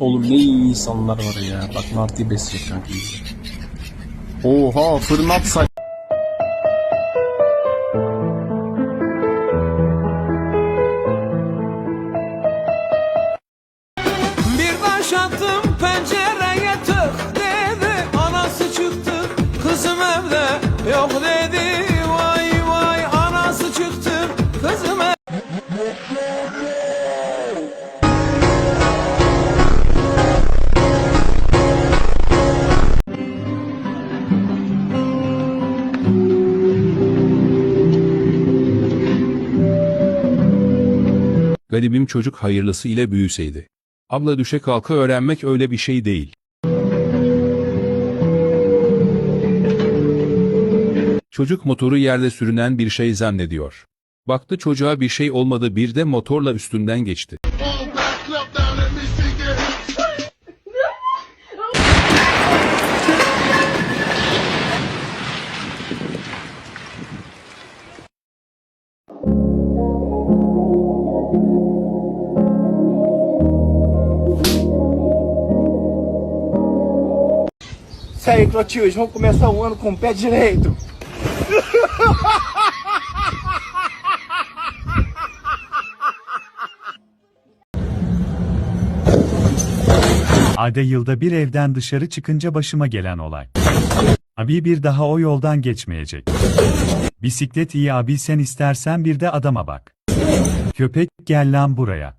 Oğlum ne iyi insanlar var ya. Bak Martı'yı besleyecek kanka. Oha fırın saç. Garibim çocuk hayırlısı ile büyüseydi. Abla düşe kalka öğrenmek öyle bir şey değil. Çocuk motoru yerde sürünen bir şey zannediyor. Baktı çocuğa bir şey olmadı bir de motorla üstünden geçti. Isso aí, Clotilde, vamos começar o ano com o pé direito. Ayda yılda bir evden dışarı çıkınca başıma gelen olay. Abi bir daha o yoldan geçmeyecek. Bisiklet iyi abi sen istersen bir de adama bak. Köpek gel lan buraya.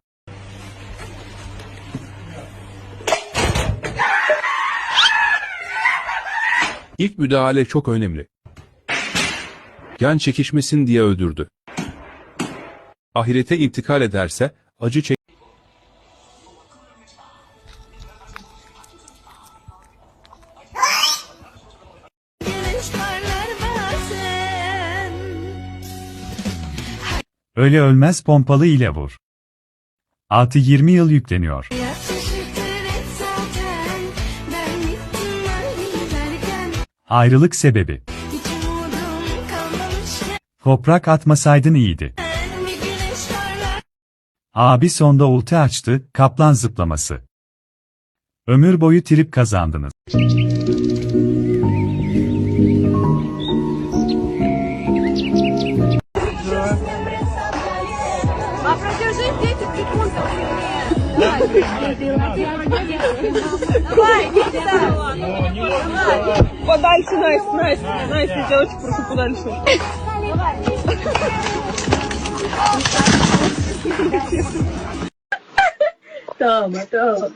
İlk müdahale çok önemli. Yan çekişmesin diye öldürdü. Ahirete intikal ederse acı çek Öyle ölmez pompalı ile vur. Atı 20 yıl yükleniyor. Ayrılık sebebi. Toprak atmasaydın iyiydi. Abi sonda ulti açtı, kaplan zıplaması. Ömür boyu trip kazandınız. Давай, Никита! Подальше, Настя, Настя, Настя, девочка, просто подальше. Давай. Тома, Тома.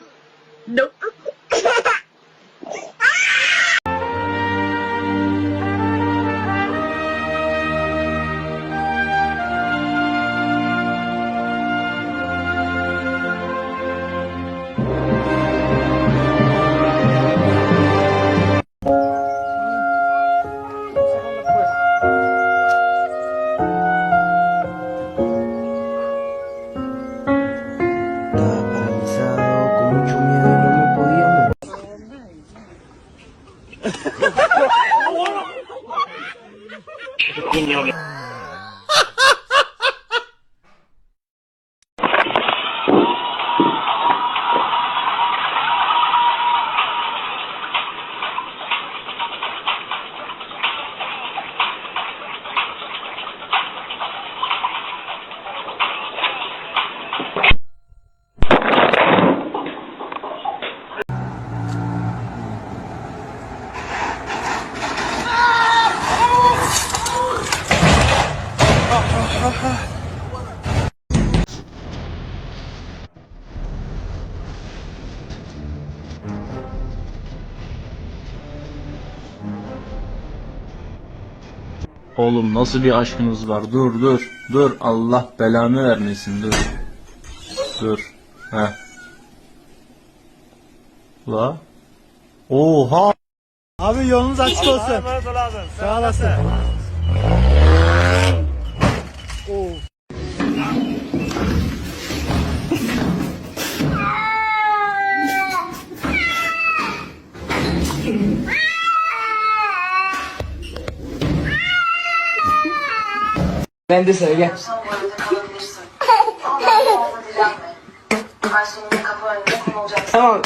Nope. Oğlum nasıl bir aşkınız var? Dur dur. Dur Allah belanı vermesin dur. Dur. Heh. La. Oha. Abi yolunuz açık olsun. Sağ olasın. Ben de sana gel. tamam.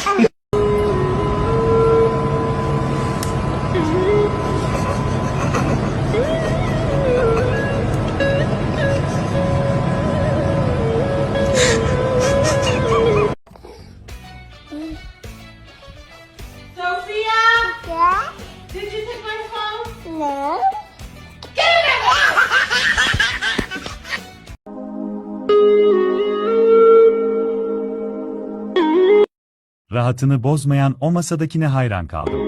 Rahatını bozmayan o masadakine hayran kaldım.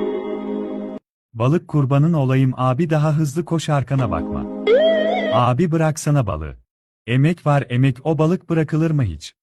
Balık kurbanın olayım abi daha hızlı koş arkana bakma. Abi bıraksana balığı. Emek var emek o balık bırakılır mı hiç?